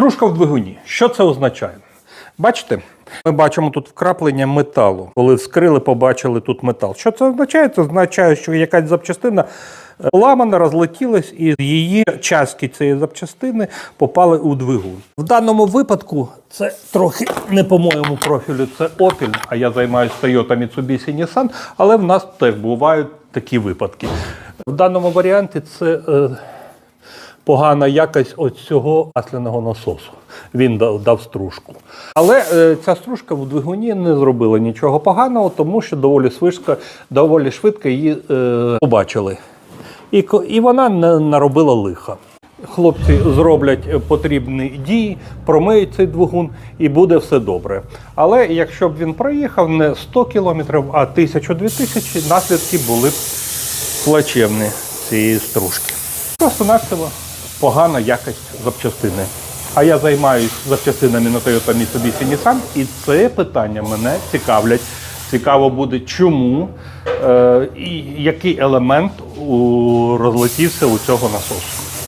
Стружка в двигуні. Що це означає? Бачите? Ми бачимо тут вкраплення металу. Коли вскрили, побачили тут метал. Що це означає? Це означає, що якась запчастина е, ламана, розлетілась, і її частки цієї запчастини попали у двигун. В даному випадку це трохи не по моєму профілю, це Opel, а я займаюся Toyota Mitsubishi Nissan, але в нас теж бувають такі випадки. В даному варіанті це. Погана якість от цього масляного насосу. Він дав, дав стружку. Але е, ця стружка в двигуні не зробила нічого поганого, тому що доволі швидко, доволі швидко її е, побачили. І, і вона не наробила лиха. Хлопці зроблять потрібні дії, промиють цей двигун і буде все добре. Але якщо б він проїхав не 100 кілометрів, а 1000-2000, наслідки були б плачевні цієї стружки. Просто навсього погана якість запчастини. А я займаюся запчастинами на Toyota Mitsubishi Nissan, і це питання мене цікавлять. Цікаво буде, чому е, і який елемент у, розлетівся у цього насосу.